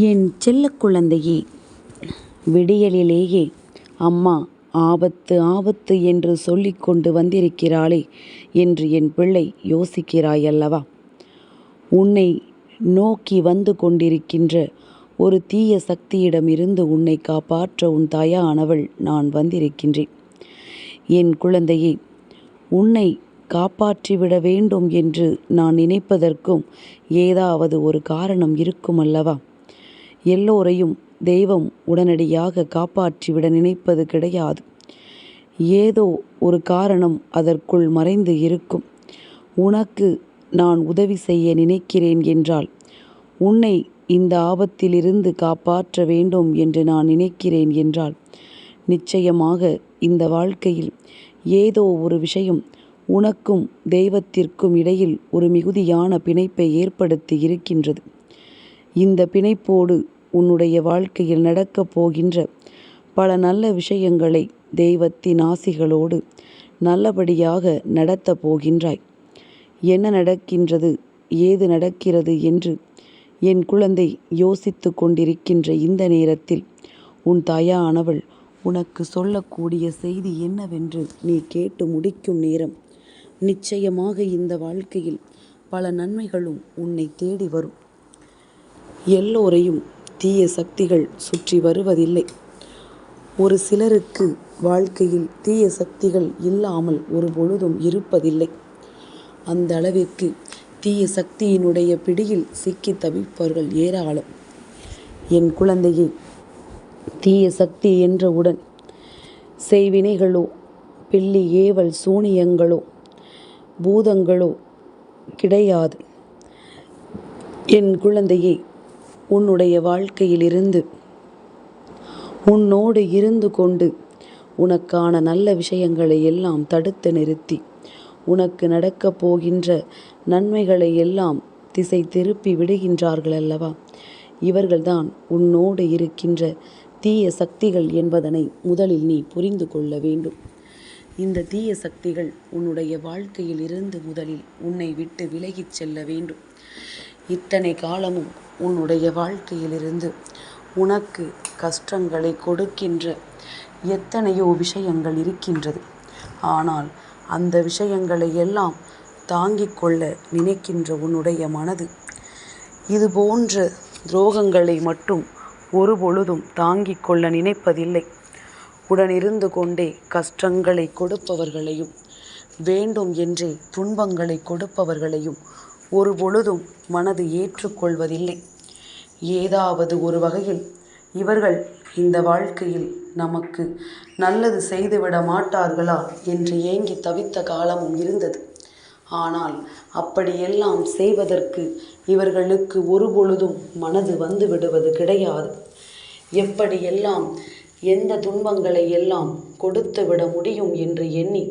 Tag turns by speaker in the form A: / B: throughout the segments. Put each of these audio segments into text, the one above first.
A: என் செல்ல குழந்தையே விடியலிலேயே அம்மா ஆபத்து ஆபத்து என்று சொல்லிக் கொண்டு வந்திருக்கிறாளே என்று என் பிள்ளை யோசிக்கிறாய் அல்லவா உன்னை நோக்கி வந்து கொண்டிருக்கின்ற ஒரு தீய சக்தியிடமிருந்து உன்னை காப்பாற்ற உன் தாயானவள் நான் வந்திருக்கின்றேன். என் குழந்தையே உன்னை காப்பாற்றிவிட வேண்டும் என்று நான் நினைப்பதற்கும் ஏதாவது ஒரு காரணம் இருக்கும் அல்லவா எல்லோரையும் தெய்வம் உடனடியாக காப்பாற்றிவிட நினைப்பது கிடையாது. ஏதோ ஒரு காரணம் அதற்குள் மறைந்து இருக்கும். உனக்கு நான் உதவி செய்ய நினைக்கிறேன் என்றால் உன்னை இந்த ஆபத்திலிருந்து காப்பாற்ற வேண்டும் என்று நான் நினைக்கிறேன் என்றால் நிச்சயமாக இந்த வாழ்க்கையில் ஏதோ ஒரு விஷயம் உனக்கும் தெய்வத்திற்கும் இடையில் ஒரு மிகுதியான பிணைப்பை ஏற்படுத்தி இருக்கின்றது. இந்த பிணைப்போடு உன்னுடைய வாழ்க்கையில் நடக்கப் போகின்ற பல நல்ல விஷயங்களை தெய்வத்தின் ஆசிகளோடு நல்லபடியாக நடத்தப் போகின்றாய். என்ன நடக்கின்றது ஏது நடக்கிறது என்று என் குழந்தை யோசித்து கொண்டிருக்கின்ற இந்த நேரத்தில் உன் தாயானவள் உனக்கு சொல்லக்கூடிய செய்தி என்னவென்று நீ கேட்டு முடிக்கும் நேரம். நிச்சயமாக இந்த வாழ்க்கையில் பல நன்மைகளும் உன்னை தேடி வரும். எல்லோரையும் தீய சக்திகள் சுற்றி வருவதில்லை. ஒரு சிலருக்கு வாழ்க்கையில் தீய சக்திகள் இல்லாமல் ஒரு பொழுதும் இருப்பதில்லை. அந்த அளவிற்கு தீய சக்தியினுடைய பிடியில் சிக்கி தவிப்பவர்கள் ஏராளம். என் குழந்தையை தீய சக்தி என்றவுடன் செய்வினைகளோ பில்லி ஏவல் சூனியங்களோ பூதங்களோ கிடையாது. என் குழந்தையை உன்னுடைய வாழ்க்கையிலிருந்து உன்னோடு இருந்து கொண்டு உனக்கான நல்ல விஷயங்களை எல்லாம் தடுத்து நிறுத்தி உனக்கு நடக்கப் போகின்ற நன்மைகளை எல்லாம் திசை திருப்பி விடுகின்றார்கள் அல்லவா? இவர்கள்தான் உன்னோடு இருக்கின்ற தீய சக்திகள் என்பதனை முதலில் நீ புரிந்து கொள்ள வேண்டும். இந்த தீய சக்திகள் உன்னுடைய வாழ்க்கையில் இருந்து முதலில் உன்னை விட்டு விலகிச் செல்ல வேண்டும். இத்தனை காலமும் உன்னுடைய வாழ்க்கையிலிருந்து உனக்கு கஷ்டங்களை கொடுக்கின்ற எத்தனையோ விஷயங்கள் இருக்கின்றது. ஆனால் அந்த விஷயங்களை எல்லாம் தாங்கிக் கொள்ள நினைக்கின்ற உன்னுடைய மனது இது போன்ற துரோகங்களை மட்டும் ஒரு பொழுதும் தாங்கிக் கொள்ள நினைப்பதில்லை. உடனிருந்து கொண்டே கஷ்டங்களை கொடுப்பவர்களையும் வேண்டும் என்றே துன்பங்களை கொடுப்பவர்களையும் ஒரு பொழுதும் மனது ஏற்றுக்கொள்வதில்லை. ஏதாவது ஒரு வகையில் இவர்கள் இந்த வாழ்க்கையில் நமக்கு நல்லது செய்துவிட மாட்டார்களா என்று ஏங்கி தவித்த காலமும் இருந்தது. ஆனால் அப்படியெல்லாம் செய்வதற்கு இவர்களுக்கு ஒரு பொழுதும் மனது வந்து விடுவது கிடையாது. எப்படியெல்லாம் எந்த துன்பங்களை எல்லாம் கொடுத்து விட முடியும் என்று எண்ணி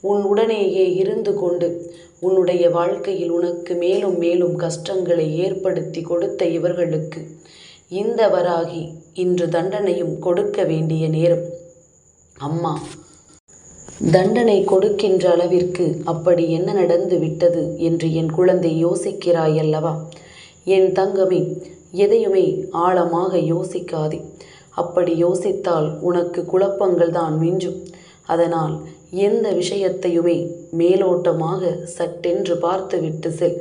A: உன் உடனேயே இருந்து கொண்டு உன்னுடைய வாழ்க்கையில் உனக்கு மேலும் மேலும் கஷ்டங்களை ஏற்படுத்தி கொடுத்த இவர்களுக்கு இந்த வராகி இன்று தண்டனையும் கொடுக்க வேண்டிய நேரம். அம்மா தண்டனை கொடுக்கின்ற அளவிற்கு அப்படி என்ன நடந்து விட்டது என்று என் குழந்தை யோசிக்கிறாய் அல்லவா? என் தங்கமே எதையுமே ஆழமாக யோசிக்காதே. அப்படி யோசித்தால் உனக்கு குழப்பங்கள் தான் மிஞ்சும். அதனால் எந்த விஷயத்தையுமே மேலோட்டமாக சட்டென்று பார்த்துவிட்டு செல்.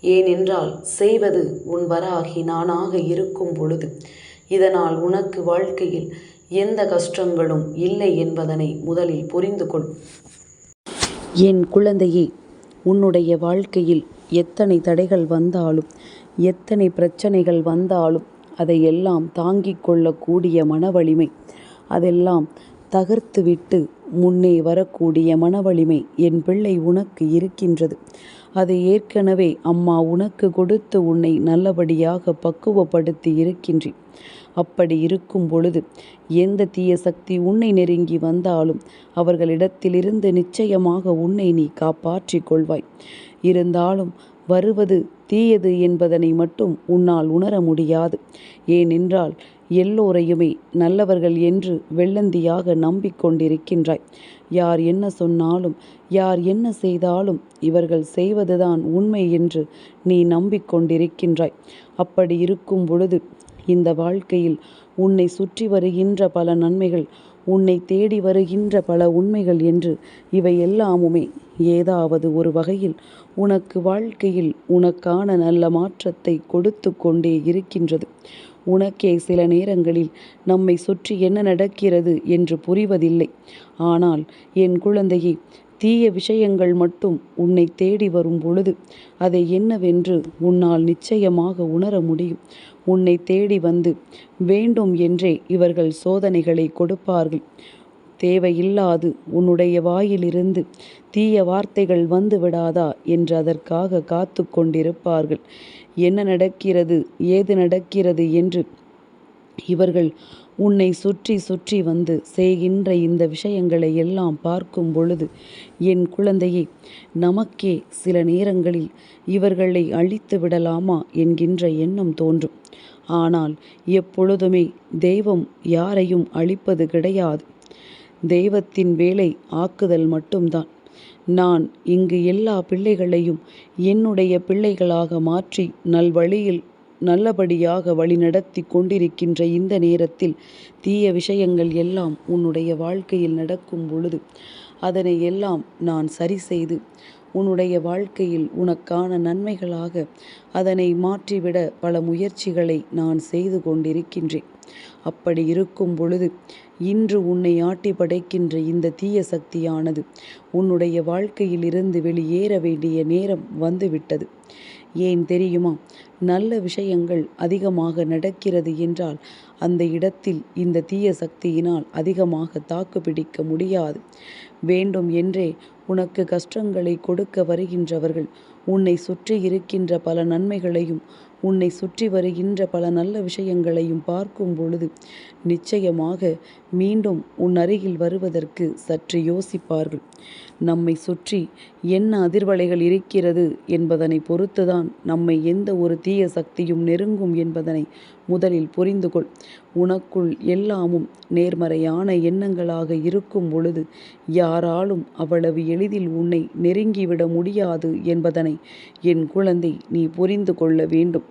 A: ஏனென்றால் செய்வது உன் வராகி நானாக இருக்கும் பொழுது இதனால் உனக்கு வாழ்க்கையில் எந்த கஷ்டங்களும் இல்லை என்பதனை முதலில் புரிந்து கொள். என் குழந்தையே உன்னுடைய வாழ்க்கையில் எத்தனை தடைகள் வந்தாலும் எத்தனை பிரச்சனைகள் வந்தாலும் அதையெல்லாம் தாங்கிக் கொள்ளக்கூடிய மன வலிமை அதெல்லாம் தகர்த்துவிட்டு முன்னே வரக்கூடிய மனவலிமை என் பிள்ளை உனக்கு இருக்கின்றது. அதை ஏற்கனவே அம்மா உனக்கு கொடுத்து உன்னை நல்லபடியாக பக்குவப்படுத்தி இருக்கின்றேன். அப்படி இருக்கும் பொழுது எந்த தீய சக்தி உன்னை நெருங்கி வந்தாலும் அவர்களிடத்திலிருந்து நிச்சயமாக உன்னை நீ காப்பாற்றிக் கொள்வாய். இருந்தாலும் வருவது தீயது என்பதனை மட்டும் உன்னால் உணர முடியாது. ஏனென்றால் எல்லோரையுமே நல்லவர்கள் என்று வெள்ளந்தியாக நம்பிக்கொண்டிருக்கின்றாய். யார் என்ன சொன்னாலும் யார் என்ன செய்தாலும் இவர்கள் செய்வதுதான் உண்மை என்று நீ நம்பிக்கொண்டிருக்கின்றாய். அப்படி இருக்கும் பொழுது இந்த வாழ்க்கையில் உன்னை சுற்றி வருகின்ற பல நன்மைகள் உன்னை தேடி வருகின்ற பல உண்மைகள் என்று இவை எல்லாமுமே ஏதாவது ஒரு வகையில் உனக்கு வாழ்க்கையில் உனக்கான நல்ல மாற்றத்தை கொடுத்து கொண்டே இருக்கின்றது. உனக்கே சில நேரங்களில் நம்மை சுற்றி என்ன நடக்கிறது என்று புரிவதில்லை. ஆனால் என் குழந்தையே தீய விஷயங்கள் மட்டும் உன்னை தேடி வரும் பொழுது அதை என்னவென்று உன்னால் நிச்சயமாக உணர முடியும். உன்னை தேடி வந்து வேண்டும் என்றே இவர்கள் சோதனைகளை கொடுப்பார்கள். தேவையில்லாது உன்னுடைய வாயிலிருந்து தீய வார்த்தைகள் வந்து விடாதா என்று அதற்காக காத்து கொண்டிருப்பார்கள். என்ன நடக்கிறது? ஏது நடக்கிறது என்று இவர்கள் உன்னை சுற்றி சுற்றி வந்து செய்கின்ற இந்த விஷயங்களை எல்லாம் பார்க்கும் பொழுது என் குழந்தையை நமக்கே சில நேரங்களில் இவர்களை அழித்து விடலாமா என்கின்ற எண்ணம் தோன்றும். ஆனால் எப்பொழுதுமே தெய்வம் யாரையும் அழிப்பது கிடையாது. தெய்வத்தின் வேலை ஆக்குதல் மட்டும்தான். நான் இங்கு எல்லா பிள்ளைகளையும் என்னுடைய பிள்ளைகளாக மாற்றி நல்வழியில் நல்லபடியாக வழிநடத்தி கொண்டிருக்கின்ற இந்த நேரத்தில் தீய விஷயங்கள் எல்லாம் உன்னுடைய வாழ்க்கையில் நடக்கும் பொழுது அதனை எல்லாம் நான் சரி செய்து உன்னுடைய வாழ்க்கையில் உனக்கான நன்மைகளாக அதனை மாற்றிவிட பல முயற்சிகளை நான் செய்து கொண்டிருக்கின்றேன். அப்படி இருக்கும் பொழுது இன்று உன்னை ஆட்டி படைக்கின்ற இந்த தீய சக்தியானது உன்னுடைய வாழ்க்கையிலிருந்து வெளியேற வேண்டிய நேரம் வந்துவிட்டது. ஏன் தெரியுமா? நல்ல விஷயங்கள் அதிகமாக நடக்கிறது என்றால் அந்த இடத்தில் இந்த தீய சக்தியினால் அதிகமாக தாக்கு பிடிக்க முடியாது. வேண்டும் என்றே உனக்கு கஷ்டங்களை கொடுக்க வருகின்றவர்கள் உன்னை சுற்றி இருக்கின்ற பல நன்மைகளையும் உன்னை சுற்றி வருகின்ற பல நல்ல விஷயங்களையும் பார்க்கும் பொழுது நிச்சயமாக மீண்டும் உன் அருகில் வருவதற்கு சற்று யோசிப்பார்கள். நம்மை சுற்றி என்ன அதிர்வலைகள் இருக்கிறது என்பதனை பொறுத்துதான் நம்மை எந்த ஒரு தீய சக்தியும் நெருங்கும் என்பதனை முதலில் புரிந்து கொள் உனக்குள் எல்லாமும் நேர்மறையான எண்ணங்களாக இருக்கும் பொழுது யாராலும் அவ்வளவு எளிதில் உன்னை நெருங்கிவிட முடியாது என்பதனை என் குழந்தை நீ புரிந்து கொள்ள வேண்டும்.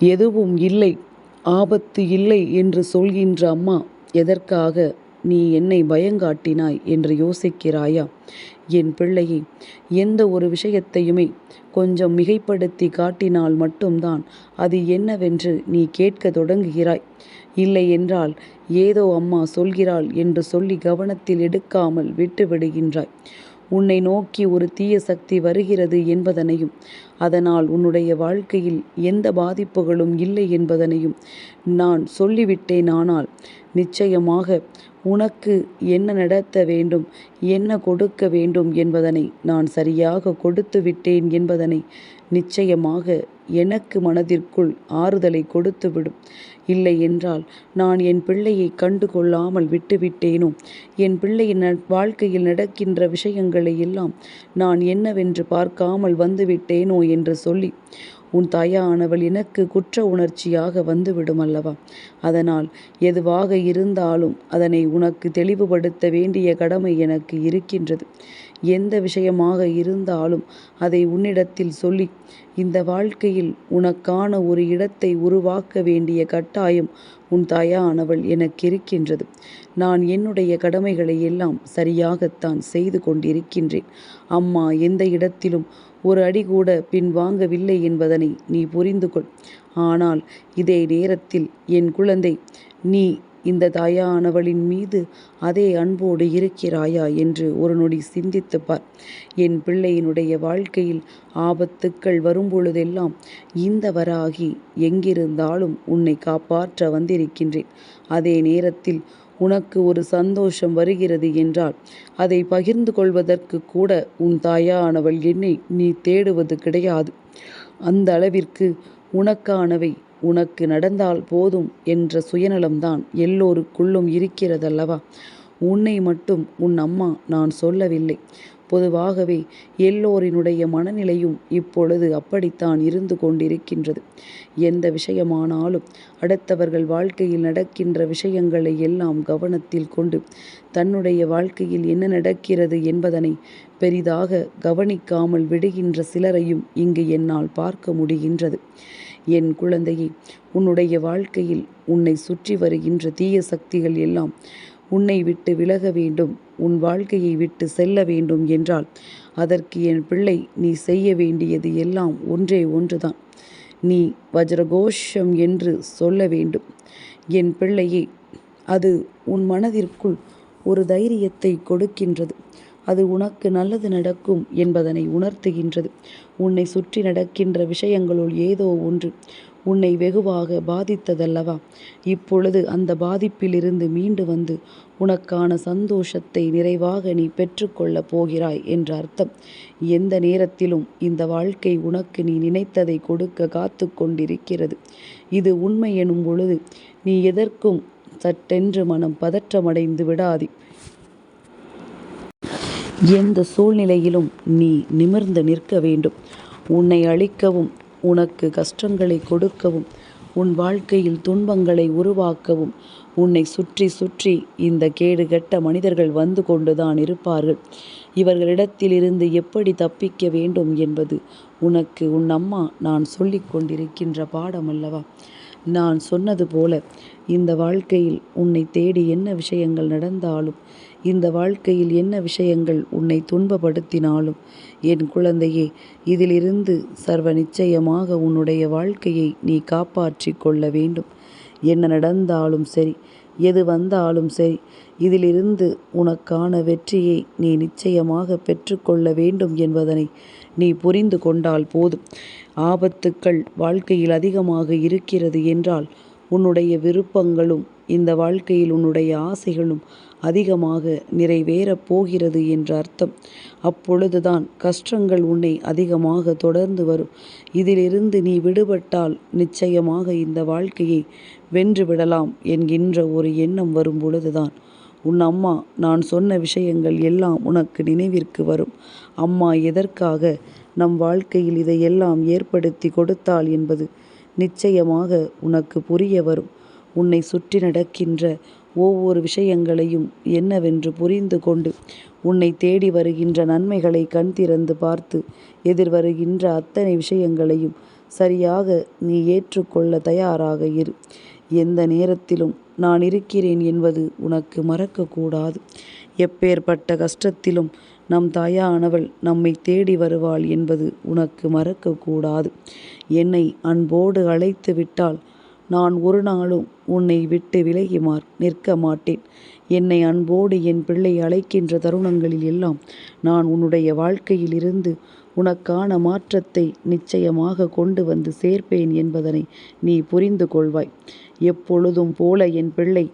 A: எதுவும் இல்லை ஆபத்து இல்லை என்று சொல்கின்ற அம்மா எதற்காக நீ என்னை பயங்காட்டினாய்? என்று யோசிக்கிறாயா? என் பிள்ளையை எந்த ஒரு விஷயத்தையுமே கொஞ்சம் மிகைப்படுத்தி காட்டினால் மட்டும்தான் அது என்னவென்று நீ கேட்க தொடங்குகிறாய். இல்லை என்றால் ஏதோ அம்மா சொல்கிறாள் என்று சொல்லி கவனத்தில் எடுக்காமல் விட்டு விடுகின்றாய் உன்னை நோக்கி ஒரு தீய சக்தி வருகிறது என்பதனையும் அதனால் உன்னுடைய வாழ்க்கையில் எந்த பாதிப்புகளும் இல்லை என்பதனையும் நான் சொல்லிவிட்டேன் ஆனால் நிச்சயமாக உனக்கு என்ன நடத்த வேண்டும் என்ன கொடுக்க வேண்டும் என்பதனை நான் சரியாக கொடுத்து விட்டேன் என்பதனை நிச்சயமாக எனக்கு மனதிற்குள் ஆறுதலை கொடுத்துவிடும் இல்லை என்றால் நான் என் பிள்ளையை கண்டு கொள்ளாமல் விட்டுவிட்டேனோ என் பிள்ளையின் வாழ்க்கையில் நடக்கின்ற விஷயங்களை எல்லாம் நான் என்னவென்று பார்க்காமல் வந்துவிட்டேனோ என்று சொல்லி உன் தாயானவள் எனக்கு குற்ற உணர்ச்சியாக வந்துவிடும் அல்லவா? அதனால் எதுவாக இருந்தாலும் அதனை உனக்கு தெளிவுபடுத்த வேண்டிய கடமை எனக்கு இருக்கின்றது. எந்த விஷயமாக இருந்தாலும் அதை உன்னிடத்தில் சொல்லி இந்த வாழ்க்கையில் உனக்கான ஒரு இடத்தை உருவாக்க வேண்டிய கட்டாயம் உன் தாயானவள் எனக்கு இருக்கின்றது. நான் என்னுடைய கடமைகளை எல்லாம் சரியாகத்தான் செய்து கொண்டிருக்கின்றேன். அம்மா எந்த இடத்திலும் ஒரு அடி கூட பின் வாங்கவில்லை என்பதனை நீ புரிந்து கொள் ஆனால் இதே நேரத்தில் என் குழந்தை நீ இந்த தாயானவளின் மீது அதே அன்போடு இருக்கிறாயா என்று ஒரு நொடி சிந்தித்து பார். என் பிள்ளையினுடைய வாழ்க்கையில் ஆபத்துக்கள் வரும்பொழுதெல்லாம் இந்த வராகி எங்கிருந்தாலும் உன்னை காப்பாற்ற வந்திருக்கின்றேன். அதே நேரத்தில் உனக்கு ஒரு சந்தோஷம் வருகிறது என்றால் அதை பகிர்ந்து கொள்வதற்கு கூட உன் தாயானவள் என்னை நீ தேடுவது கிடையாது. அந்த அளவிற்கு உனக்கானவை உனக்கு நடந்தால் போதும் என்ற சுயநலம்தான் எல்லோருக்குள்ளும் இருக்கிறதல்லவா? உன்னை மட்டும் உன் அம்மா நான் சொல்லவில்லை. பொதுவாகவே எல்லோரினுடைய மனநிலையும் இப்பொழுது அப்படித்தான் இருந்து கொண்டிருக்கின்றது. எந்த விஷயமானாலும் அடுத்தவர்கள் வாழ்க்கையில் நடக்கின்ற விஷயங்களை எல்லாம் கவனத்தில் கொண்டு தன்னுடைய வாழ்க்கையில் என்ன நடக்கிறது என்பதனை பெரிதாக கவனிக்காமல் விடுகின்ற சிலரையும் இங்கு என்னால் பார்க்க முடிகின்றது. என் குழந்தையே உன்னுடைய வாழ்க்கையில் உன்னை சுற்றி வருகின்ற தீய சக்திகள் எல்லாம் உன்னை விட்டு விலக வேண்டும் உன் வாழ்க்கையை விட்டு செல்ல வேண்டும் என்றால் அதற்கு என் பிள்ளை நீ செய்ய வேண்டியது எல்லாம் ஒன்றே ஒன்றுதான். நீ வஜ்ரகோஷம் என்று சொல்ல வேண்டும். என் பிள்ளையே அது உன் மனதிற்குள் ஒரு தைரியத்தை கொடுக்கின்றது. அது உனக்கு நல்லது நடக்கும் என்பதனை உணர்த்துகின்றது. உன்னை சுற்றி நடக்கின்ற விஷயங்களுள் ஏதோ ஒன்று. உன்னை வெகுவாக பாதித்ததல்லவா? இப்பொழுது அந்த பாதிப்பிலிருந்து மீண்டு வந்து உனக்கான சந்தோஷத்தை நிறைவாக நீ பெற்றுக்கொள்ளப் போகிறாய் என்ற அர்த்தம். எந்த நேரத்திலும் இந்த வாழ்க்கை உனக்கு நீ நினைத்ததை கொடுக்க காத்து கொண்டிருக்கிறது. இது உண்மை எனும் பொழுது நீ எதற்கும் சட்டென்று மனம் பதற்றமடைந்து விடாது. எந்த சூழ்நிலையிலும் நீ நிமிர்ந்து நிற்க வேண்டும். உன்னை அழிக்கவும் உனக்கு கஷ்டங்களை கொடுக்கவும் உன் வாழ்க்கையில் துன்பங்களை உருவாக்கவும் உன்னை சுற்றி சுற்றி இந்த கேடுகட்ட மனிதர்கள் வந்து கொண்டுதான் இருப்பார்கள். இவர்களிடத்திலிருந்து எப்படி தப்பிக்க வேண்டும் என்பது உனக்கு உன் அம்மா நான் சொல்லிக் கொண்டிருக்கின்ற பாடம் அல்லவா நான் சொன்னது போல இந்த வாழ்க்கையில் உன்னை தேடி என்ன விஷயங்கள் நடந்தாலும் இந்த வாழ்க்கையில் என்ன விஷயங்கள் உன்னை துன்பப்படுத்தினாலும்? என் குழந்தையே இதிலிருந்து சர்வ நிச்சயமாக உன்னுடைய வாழ்க்கையை நீ காப்பாற்றி கொள்ள வேண்டும். என்ன நடந்தாலும் சரி எது வந்தாலும் சரி இதிலிருந்து உனக்கான வெற்றியை நீ நிச்சயமாக பெற்றுக்கொள்ள வேண்டும் என்பதனை நீ புரிந்து கொண்டால் போதும். ஆபத்துக்கள் வாழ்க்கையில் அதிகமாக இருக்கிறது என்றால் உன்னுடைய விருப்பங்களும் இந்த வாழ்க்கையில் உன்னுடைய ஆசைகளும் அதிகமாக நிறைவேறப் போகிறது என்ற அர்த்தம். அப்பொழுதுதான் கஷ்டங்கள் உன்னை அதிகமாக தொடர்ந்து வரும். இதிலிருந்து நீ விடுபட்டால் நிச்சயமாக இந்த வாழ்க்கையை வென்று விடலாம் என்கின்ற ஒரு எண்ணம் வரும் பொழுதுதான். உன் அம்மா நான் சொன்ன விஷயங்கள் எல்லாம் உனக்கு நினைவிற்கு வரும். அம்மா எதற்காக நம் வாழ்க்கையில் இதையெல்லாம் ஏற்படுத்தி கொடுத்தாள் என்பது நிச்சயமாக உனக்கு புரிய வரும். உன்னை சுற்றி நடக்கின்ற ஒவ்வொரு விஷயங்களையும் என்னவென்று புரிந்து கொண்டு உன்னை தேடி வருகின்ற நன்மைகளை கண் திறந்து பார்த்து எதிர்வருகின்ற அத்தனை விஷயங்களையும் சரியாக நீ ஏற்றுக்கொள்ள தயாராக இரு. எந்த நேரத்திலும் நான் இருக்கிறேன் என்பது உனக்கு மறக்கக்கூடாது. எப்பேற்பட்ட கஷ்டத்திலும் நம் தாயானவள் நம்மை தேடி வருவாள் என்பது உனக்கு மறக்கக்கூடாது. என்னை அன்போடு அழைத்து விட்டால் நான் ஒரு நாளும் உன்னை விட்டு விலகிமார் நிற்க மாட்டேன். என்னை அன்போடு என் பிள்ளை அழைக்கின்ற தருணங்களில் எல்லாம் நான் உன்னுடைய வாழ்க்கையில் இருந்து உனக்கான மாற்றத்தை நிச்சயமாக கொண்டு வந்து சேர்ப்பேன் என்பதனை நீ புரிந்து கொள்வாய். எப்பொழுதும் போல என் பிள்ளை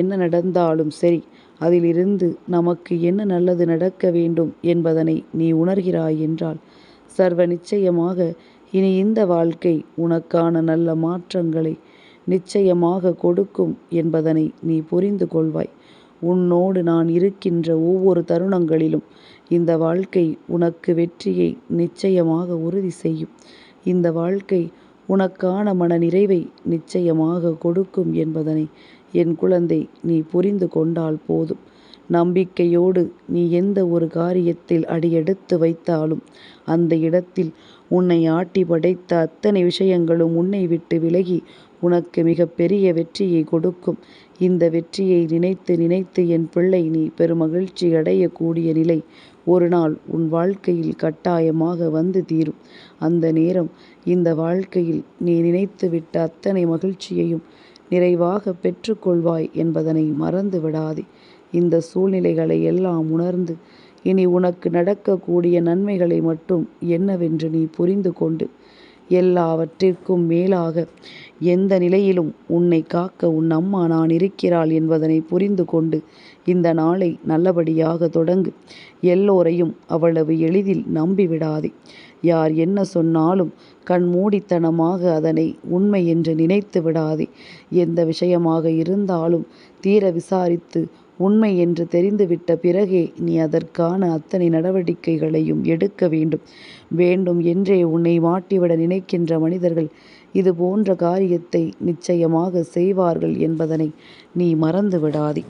A: என்ன நடந்தாலும் சரி அதிலிருந்து நமக்கு என்ன நல்லது நடக்க வேண்டும் என்பதனை நீ உணர்கிறாய் என்றால் சர்வ நிச்சயமாக இனி இந்த வாழ்க்கை உனக்கான நல்ல மாற்றங்களை நிச்சயமாக கொடுக்கும் என்பதனை நீ புரிந்து கொள்வாய். உன்னோடு நான் இருக்கின்ற ஒவ்வொரு தருணங்களிலும் இந்த வாழ்க்கை உனக்கு வெற்றியை நிச்சயமாக உறுதி செய்யும். இந்த வாழ்க்கை உனக்கான மன நிறைவை நிச்சயமாக கொடுக்கும் என்பதனை என் குழந்தை நீ புரிந்து கொண்டால் போதும். நம்பிக்கையோடு நீ எந்த ஒரு காரியத்தில் அடியெடுத்து வைத்தாலும் அந்த இடத்தில் உன்னை ஆட்டி படைத்த அத்தனை விஷயங்களும் உன்னை விட்டு விலகி உனக்கு மிக பெரிய வெற்றியை கொடுக்கும். இந்த வெற்றியை நினைத்து நினைத்து என் பிள்ளை நீ பெருமகிழ்ச்சி அடையக்கூடிய நிலை ஒரு நாள் உன் வாழ்க்கையில் கட்டாயமாக வந்து தீரும். அந்த நேரம் இந்த வாழ்க்கையில் நீ நினைத்துவிட்ட அத்தனை மகிழ்ச்சியையும் நிறைவாக பெற்றுக்கொள்வாய் என்பதனை மறந்து விடாதே. இந்த சூழ்நிலைகளை எல்லாம் உணர்ந்து இனி உனக்கு நடக்கக்கூடிய நன்மைகளை மட்டும் என்னவென்று நீ புரிந்து கொண்டு எல்லாவற்றிற்கும் மேலாக. எந்த நிலையிலும் உன்னை காக்க உன் அம்மா நான் இருக்கிறாள் என்பதனை புரிந்து கொண்டு இந்த நாளை நல்லபடியாக தொடங்கு. எல்லோரையும் அவ்வளவு எளிதில் நம்பிவிடாதே. யார் என்ன சொன்னாலும் கண்மூடித்தனமாக அதனை உண்மை என்று நினைத்து விடாதே. எந்த விஷயமாக இருந்தாலும் தீர விசாரித்து உண்மை என்று தெரிந்துவிட்ட பிறகே நீ அதற்கான அத்தனை நடவடிக்கைகளையும் எடுக்க வேண்டும். வேண்டும் என்றே உன்னை மாட்டிவிட நினைக்கின்ற மனிதர்கள் இது போன்ற காரியத்தை நிச்சயமாக செய்வார்கள் என்பதனை நீ மறந்து விடாதே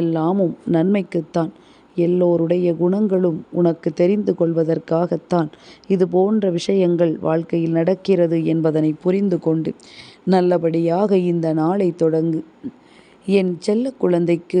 A: எல்லாமும் நன்மைக்குத்தான். எல்லோருடைய குணங்களும் உனக்கு தெரிந்து கொள்வதற்காகத்தான் இது போன்ற விஷயங்கள் வாழ்க்கையில் நடக்கிறது என்பதனை புரிந்து கொண்டு நல்லபடியாக இந்த நாளை தொடங்கு. என் செல்ல குழந்தைக்கு